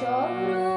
চরণ